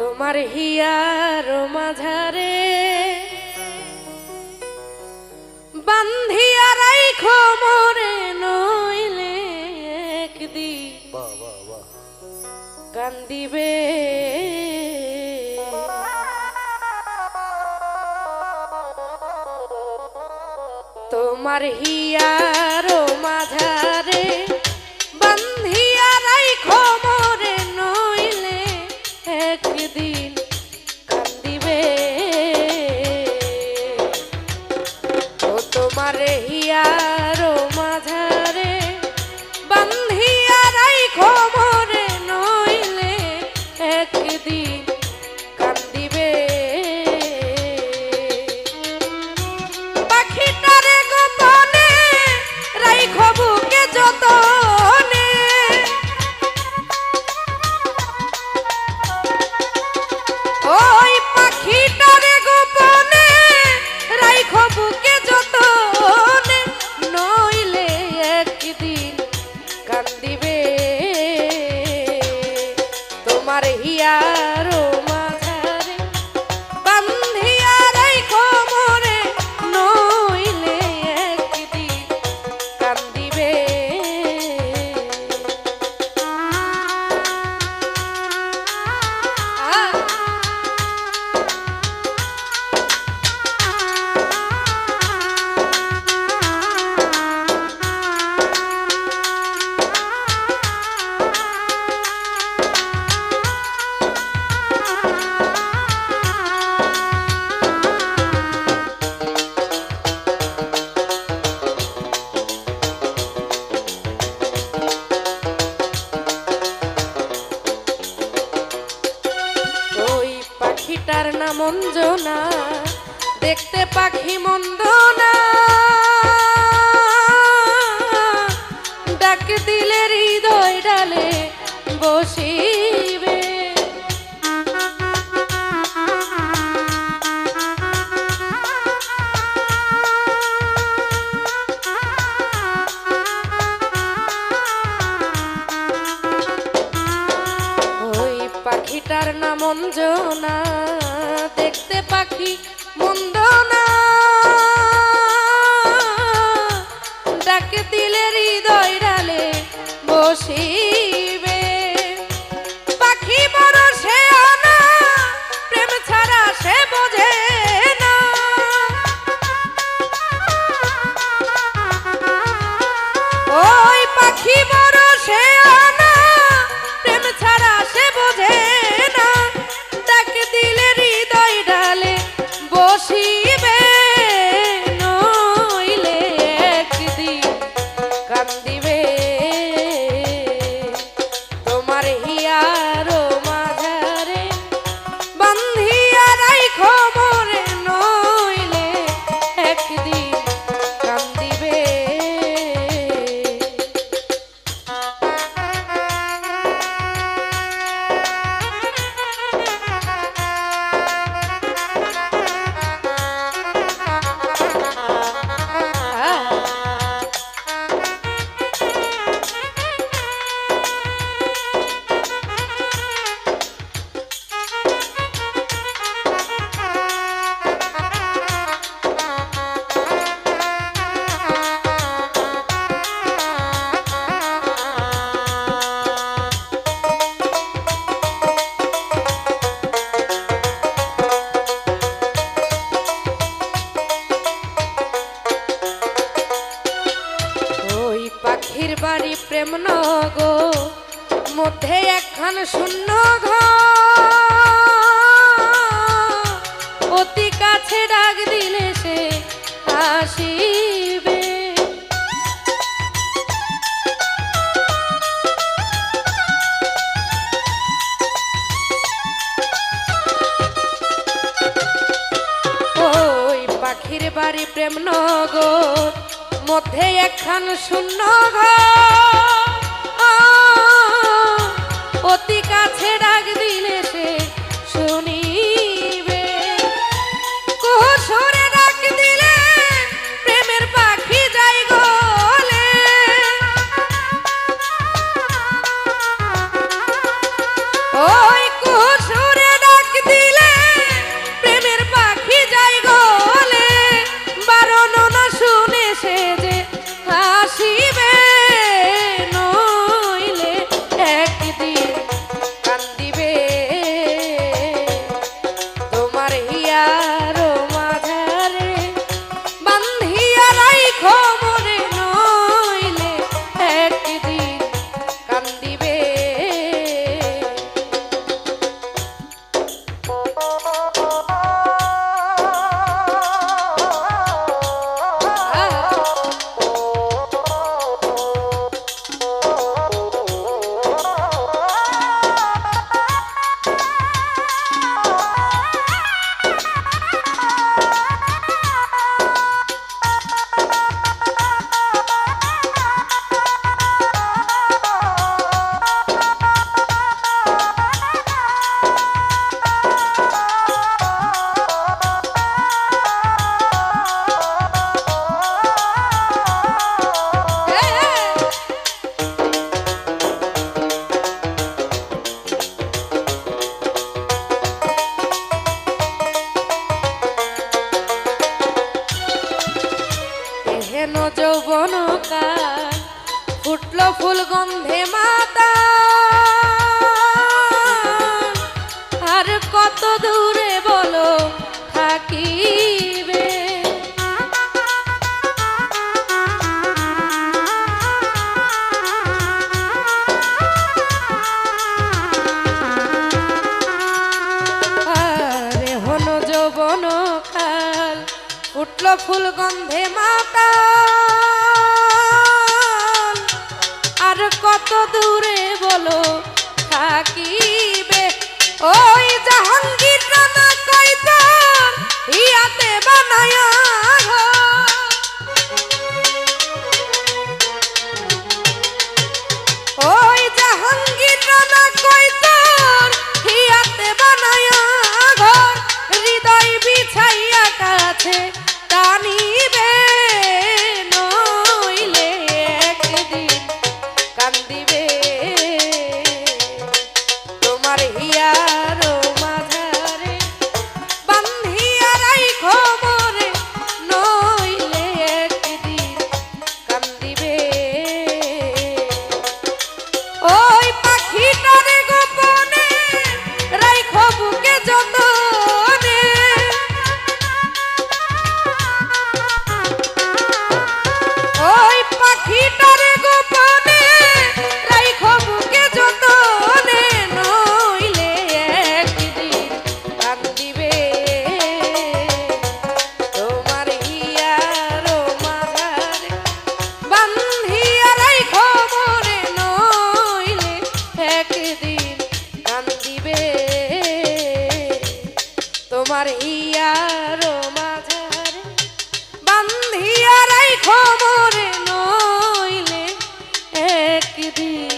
তোমার হিয়ার মাঝারে বান্ধিয়া রাইখো মোরে নইলে একদি কান্দিবে। তোমার হিয়ার মাঝারে মঞ্জনা দেখতে পাখি মন্দনা। ডাক দিলে হৃদয় ডালে বসিবে। ওই পাখিটার নাম অঞ্জনা মন্দ না। মধ্যে একখান শূন্য ঘর। অতি কাছে ডাক দিলে সে আসি পাখির বাড়ি প্রেম নগর মধ্যে একখান শূন্য ঘর। discoteca. ফুল গন্ধে মাতা। আর কত দূরে বলো থাকিবে? আরে হন কাল উঠল ফুল গন্ধে মাতা। কত দূরে বলো থাকিবে। ওই জাহাঙ্গীর রানা কইতাম ইয়াতে বানায়া তোমার ইয়ার মাঝারে বান্ধিয়া রাইখো মরে নইলে একদিন